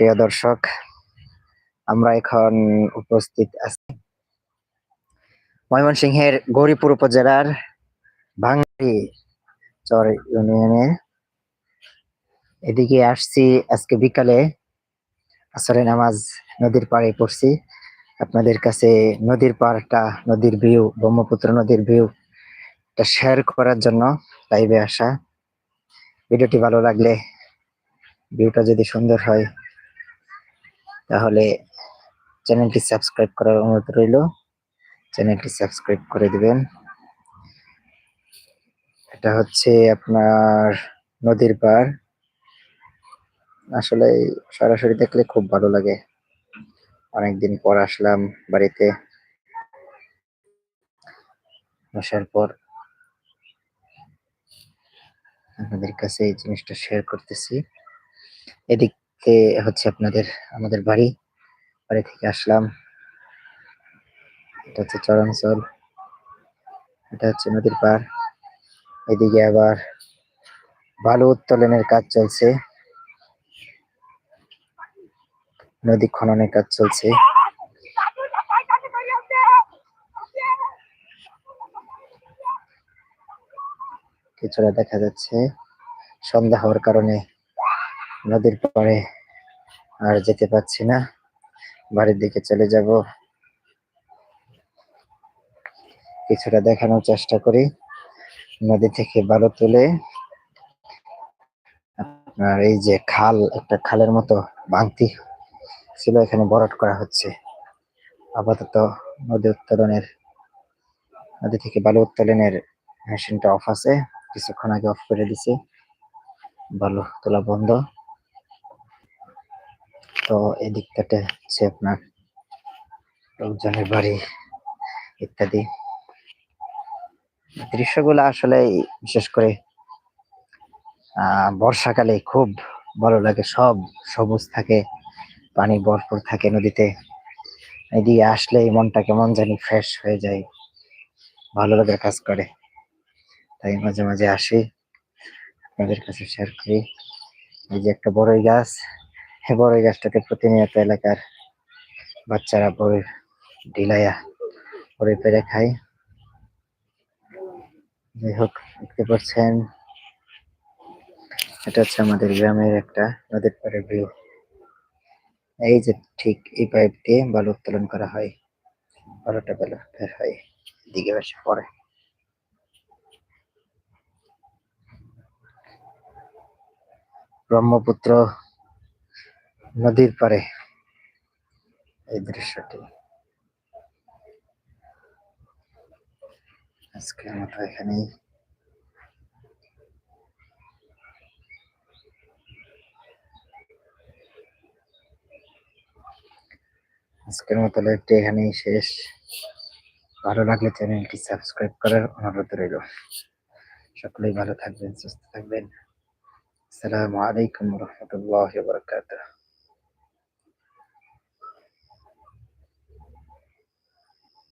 প্রিয় দর্শক, আমরা এখন উপস্থিত আছি ময়মনসিংহের গৌরীপুর উপজেলার ভাঙ্গি চর ইউনিয়নে। এদিকে আসছি আজকে বিকালে আসরে নামাজ নদীর পাড়ে পড়ছি। আপনাদের কাছে নদীর পাড়টা, নদীর ভিউ, ব্রহ্মপুত্র নদীর ভিউ এটা শেয়ার করার জন্য লাইভে আসা। ভিডিওটি ভালো লাগলে, ভিউটা যদি সুন্দর হয় তাহলে চ্যানেলটি সাবস্ক্রাইব করার অনুরোধ রইল। চ্যানেলটি সাবস্ক্রাইব করে দিবেন। এটা হচ্ছে আপনার নদীর পার আসলে সরাসরি দেখলে খুব ভালো লাগে। অনেকদিন পর আসলাম বাড়িতে। আসার পর আপনাদের কাছে এই জিনিসটা শেয়ার করতেছি। এদিকে হচ্ছে আপনাদের, আমাদের বাড়ি। বাড়ি থেকে আসলাম। এটা হচ্ছে চরাঞ্চল। এটা হচ্ছে নদীর পাড়। এদিকে আবার বালু উত্তোলনের কাজ চলছে। নদী খননের কাজ চলছে। কিছুটা দেখা যাচ্ছে। সন্ধ্যা হওয়ার কারণে নদীর পাড়ে আর যেতে পারছি না। বাড়ির দিকে চলে যাব। কিছুটা দেখানোর চেষ্টা করি। নদী থেকে বালু তুলে আপনার এই যে খাল, একটা খালের মতো ভাঙতি ছিল, এখানে বরট করা হচ্ছে। আপাতত নদী উত্তোলনের, নদী থেকে বালু উত্তোলনের মেশিনটা অফ আছে। কিছুক্ষণ আগে অফ করে দিছে। বালু তোলা বন্ধ। তো এই দিকটাতে হচ্ছে আপনার লোকজনের বাড়ি ইত্যাদি। দৃশ্যগুলো আসলে বিশেষ করে বর্ষাকালে খুব ভালো লাগে। সব সবুজ থাকে, পানি ভরপুর থাকে নদীতে। এদিকে আসলেই মনটা কেমন জানি ফ্রেশ হয়ে যায়, ভালো লাগার কাজ করে। তাই মাঝে মাঝে আসি, আপনাদের কাছে শেয়ার করি। এই যে একটা বড়ই গাছ বড়ই গাছটাতে প্রতিনিয়ত এলাকার বাচ্চারা বড়ই ঢিলাইয়া বড়ই পেরে খায়। যাই হোক, দেখতে পাচ্ছেন, এটা হচ্ছে আমাদের গ্রামের একটা নদীর পাড়ের ভিউ এই যে ঠিক এই পাইপ দিয়ে বালু উত্তোলন করা হয়, বালুটা বেলা বের হয়, এদিকে এসে পরে ব্রহ্মপুত্র নদীর পাড়ে এই দৃশ্যটি। আজকের মতো এখানেই আজকের মতো লাইভটি এখানেই শেষ। ভালো লাগলে চ্যানেলটি সাবস্ক্রাইব করার অনুরোধ রইল। সকলেই ভালো থাকবেন, সুস্থ থাকবেন। আসসালামু আলাইকুম রহমতুল্লাহ বারকাতুহ।